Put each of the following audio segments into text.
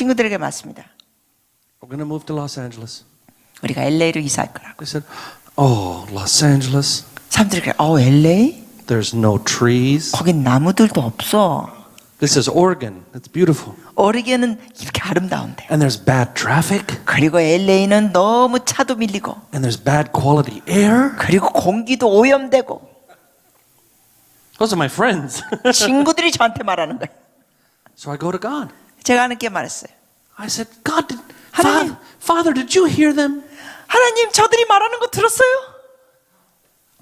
친구들에게 맞습니다. We're going to move to Los Angeles. 우리가 LA로 이사할 거라고. They said, Oh, Los Angeles, 사람들이 그래, 어 LA? there's no trees. 거긴 나무들도 없어. This is Oregon. It's beautiful. 오리게는 이렇게 아름다운데. And there's bad traffic. 그리고 LA는 너무 차도 밀리고, And there's bad quality air. 그리고 공기도 오염되고. Those are my friends. 친구들이 저한테 말하는 거예요. so I go to God. 제가 하나님께 말했어요. I said, God, did, 하나님. Father, did you hear them? 하나님, 저들이 말하는 거 들었어요?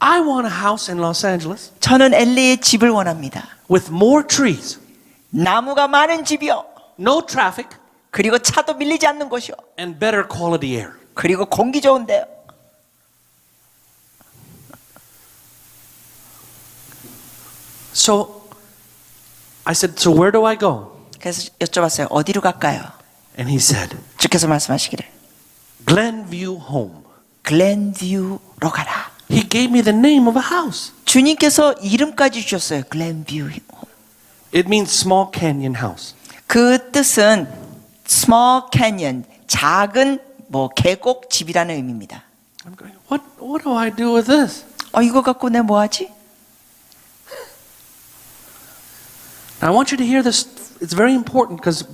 I want a house in Los Angeles 저는 LA에 집을 원합니다. with more trees, 나무가 많은 집이요. no traffic, 그리고 차도 밀리지 않는 곳이요. and better quality air. 그리고 공기 좋은데요. So I said, So where do I go? 그래서 여쭤봤어요. 어디로 갈까요? And he said, 주께서 말씀하시기를 Glenview Home. 글렌뷰로 가라. He gave me the name of a house. 주님께서 이름까지 주셨어요. 글렌뷰. It means small canyon house. 그 뜻은 small canyon, 작은 뭐 계곡 집이라는 의미입니다. I'm going, what, what do I do with this? 어 이거 갖고 내 뭐 하지? I want you to hear this. It's very important because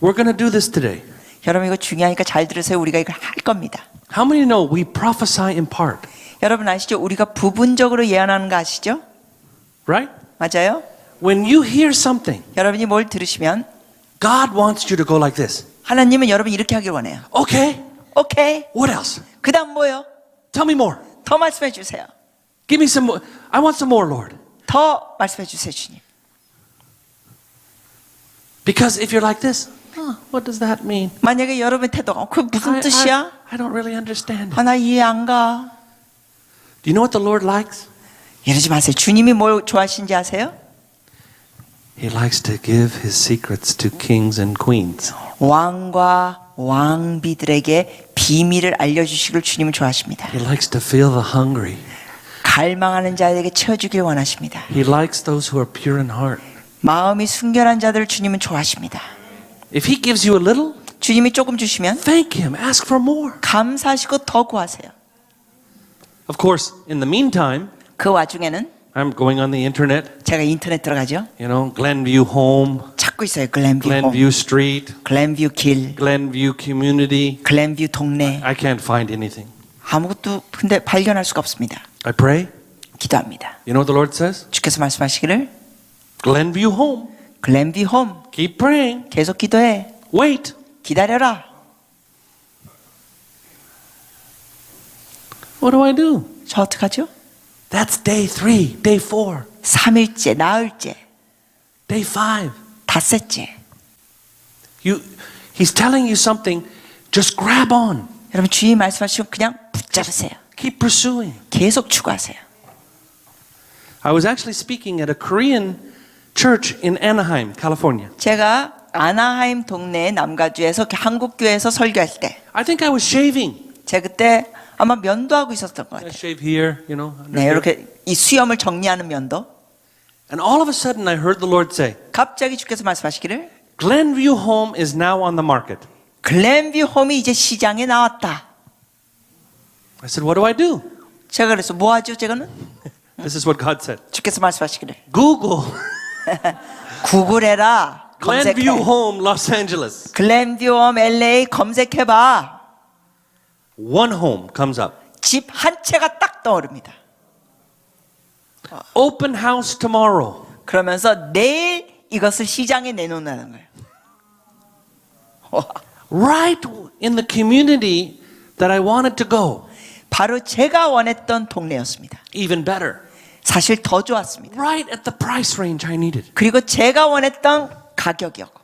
we're going to do this today. 여러분 이거 중요하니까 잘 들으세요. 우리가 이걸 할 겁니다. How many know we prophesy in part? 여러분 아시죠? 우리가 부분적으로 예언하는 거 아시죠? Right? 맞아요? When you hear something, 여러분이 뭘 들으시면 God wants you to go like this. 하나님은 여러분 이렇게 하길 원해요. Okay, 오케이. what else? 그다음 뭐요? Tell me more. 더 말씀해 주세요. Give me some more. I want some more, Lord. 더 말씀해 주세요, 주님. Because if you're like this, huh, what does that mean? 만약에 여러분의 태도가 어, 그 무슨 I, 뜻이야? I, I don't really understand. 아, 나 이해 안 가. Do you know what the Lord likes? 이러지 마세요. 주님이 뭘 좋아하시는지 아세요? He likes to give his secrets to kings and queens. 왕과 왕비들에게 비밀을 알려주시길 주님은 좋아하십니다. He likes to feel the hungry. 갈망하는 자에게 채워주길 원하십니다. He likes those who are pure in heart. 마음이 순결한 자들을 주님은 좋아하십니다. If he gives you a little, 주님이 조금 주시면 thank him. Ask for more. 감사하시고 더 구하세요. Of course, in the meantime, 그 와중에는 I'm going on the internet, 제가 인터넷 들어가죠. you know, Glenview Home, 찾고 있어요. 글렌뷰 홈, Glenview Street, 글렌뷰 길, Glenview Community. 글렌뷰 동네 I can't find anything. 아무것도 근데 발견할 수가 없습니다. I pray. 기도합니다. You know what the Lord says? 주께서 말씀하시기를 Glenview Home. 글렌뷰 홈 Keep praying. 계속 기도해. Wait. 기다려라. What do I do? 저 어떡하죠? That's day three, day four, 3일째, 나흘째, day five. 닷새째. You, he's telling you something. Just grab on. 여러분 주의 말씀하시면 그냥 붙잡으세요. Keep pursuing. 계속 추구하세요. I was actually speaking at a Korean church in Anaheim, California. 제가 아나하임 동네 남가주에서 한국 교회에서 설교할 때, I think I was shaving. 제가 그때 아마 면도 하고 있었던 것 I 같아요. shave here, you know. under 네, here. 이렇게 이 수염을 정리하는 면도. And all of a sudden, I heard the Lord say, 갑자기 주께서 말씀하시기를 Glenview Home is now on the market. 글렌뷰 홈이 이제 시장에 나왔다. I said, What do I do? 제가 그래서 뭐 하죠? 제가는 This is what God said 주께서 말씀하시기를 Google 구글해라. Glenview 검색해. Home, Los Angeles. 글렌뷰 홈 LA 검색해봐. One home comes up. 집 한 채가 딱 떠오릅니다. Open house tomorrow. 그러면서 내일 이것을 시장에 내놓는다는 거예요. 와, Right in the community that I wanted to go. 바로 제가 원했던 동네였습니다. Even better. 사실 더 좋았습니다. Right at the price range I needed. 그리고 제가 원했던 가격이었고.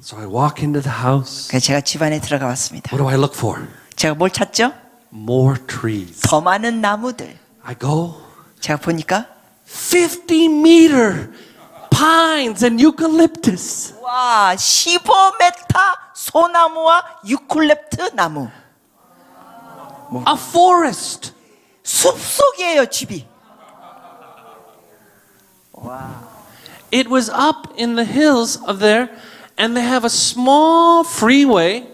So I walk into the house. 그래서 제가 집 안에 들어가 봤습니다. What do I look for? 제가 뭘 찾죠? More trees. 더 많은 나무들. I go 제가 보니까 50 meter pines and eucalyptus. 와 15m 소나무와 유클립트 나무. A forest. 숲속이에요 집이. It was up in the hills of there, and they have a small freeway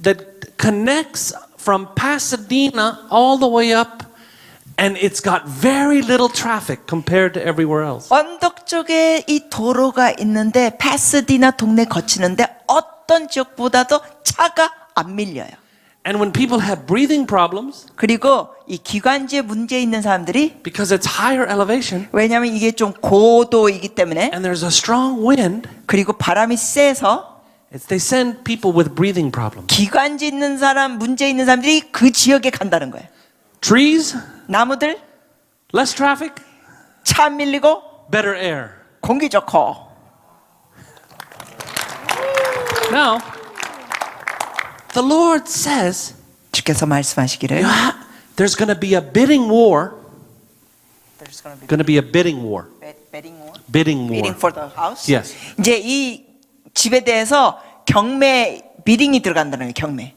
that connects from Pasadena all the way up, and it's got very little traffic compared to everywhere else. 언덕 쪽에 이 도로가 있는데 파스디나 동네 거치는데 어떤 지역보다도 차가 안 밀려요. And when people have breathing problems, 그리고 이 기관지에 문제 있는 사람들이 because it's higher elevation 왜냐하면 이게 좀 고도이기 때문에 and there's a strong wind, 그리고 바람이 세서 it's, they send people with breathing problems. 기관지 있는 사람 문제 있는 사람들이 그 지역에 간다는 거예요. Trees, 나무들 less traffic, 차안 밀리고 better air. 공기 좋고 Now, the Lord says 주께서 말씀하시기를 there's going to be a bidding war. Going to be a bidding war. Bidding war. Bidding for the house. Yes. 이제 이 집에 대해서 경매 비딩이 들어간다는 거예요. 경매.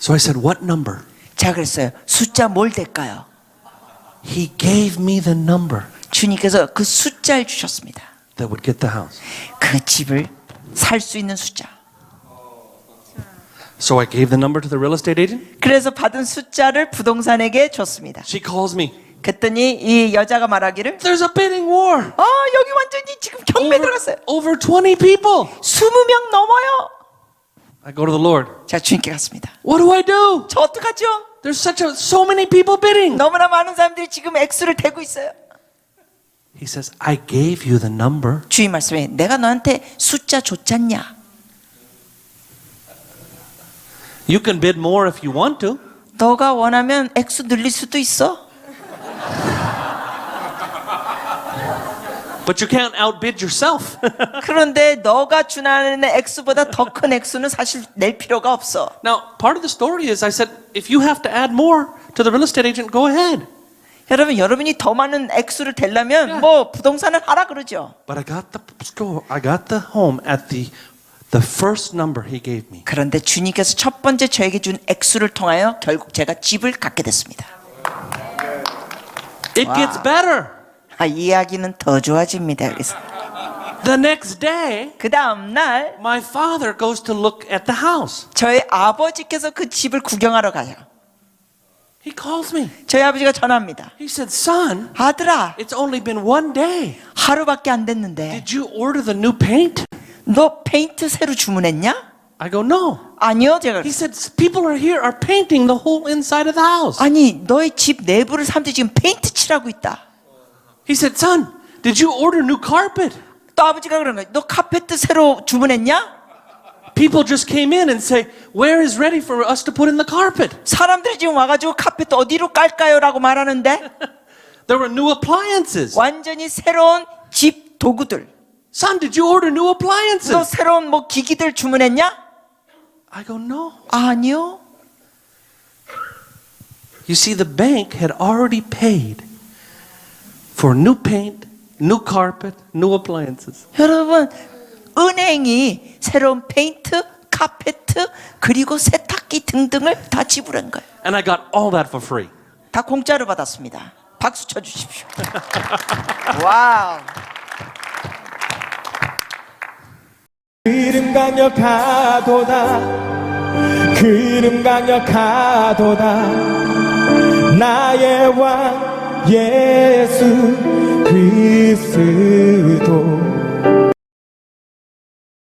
So I said, What number? 제가 그랬어요. 숫자 뭘 될까요? He gave me the number 주님께서 그 숫자를 주셨습니다. that would get the house. 그 집을 살 수 있는 숫자. So I gave the number to the real estate agent. 그래서 받은 숫자를 부동산에게 줬습니다. She calls me. 그랬더니 이 여자가 말하기를 There's a bidding war. 아 여기 완전히 지금 경매 Over, 들어갔어요. over 20 people. 20명 넘어요. I go to the Lord. 제가 주님께 갔습니다. What do I do? 저 어떡하죠? There's such a so many people bidding. 너무나 많은 사람들이 지금 액수를 대고 있어요. He says, I gave you the number. 주님 말씀에 내가 너한테 숫자 줬잖냐? You can bid more if you want to. 너가 원하면 액수 늘릴 수도 있어. But you can't outbid yourself. 그런데 너가 준하는 액수보다 더 큰 액수는 사실 낼 필요가 없어. now, part of the story is I said, if you have to add more to the real estate agent, go ahead. 여러분 여러분이 더 많은 액수를 대려면 뭐 부동산을 하라 그러죠. But I got the store, I got the home at the the first number he gave me. 그런데 주님께서 첫 번째 저에게 준 액수를 통하여 결국 제가 집을 갖게 됐습니다. It gets better. 아, 이야기는 더 좋아집니다. 그래서 The next day, 그 다음 날 my father goes to look at the house. 저희 아버지께서 그 집을 구경하러 가요. He calls me. 저희 아버지가 전화합니다. He said, "Son, 아들아, it's only been one day. 하루밖에 안 됐는데 Did you order the new paint?" 너 페인트 새로 주문했냐? I go, "No." 아니요, 제가 He said, "People are here are painting the whole inside of the house." 아니 너의 집 내부를 사람들이 지금 페인트 칠하고 있다. He said, "Son, did you order new carpet?" 또 아버지가 그런 거예요. 너 카페트 새로 주문했냐? People just came in and say, "Where is ready for us to put in the carpet?" 사람들이 지금 와가지고 카페트 어디로 깔까요?라고 말하는데 There were new appliances. 완전히 새로운 집 도구들. Son, did you order new 너 appliances? 새로운 뭐 기기들 주문했냐? I go, "No." 아니요. You see, the bank had already paid for new paint, new carpet, new appliances. 여러분 은행이 새로운 페인트, 카페트 그리고 세탁기 등등을 다 지불한 거예요. And I got all that for free. 다 공짜로 받았습니다. 박수 쳐 주십시오. 와우. 이름 강력하도다. 그 이름 강력하도다. 나의 왕 예수 그리스도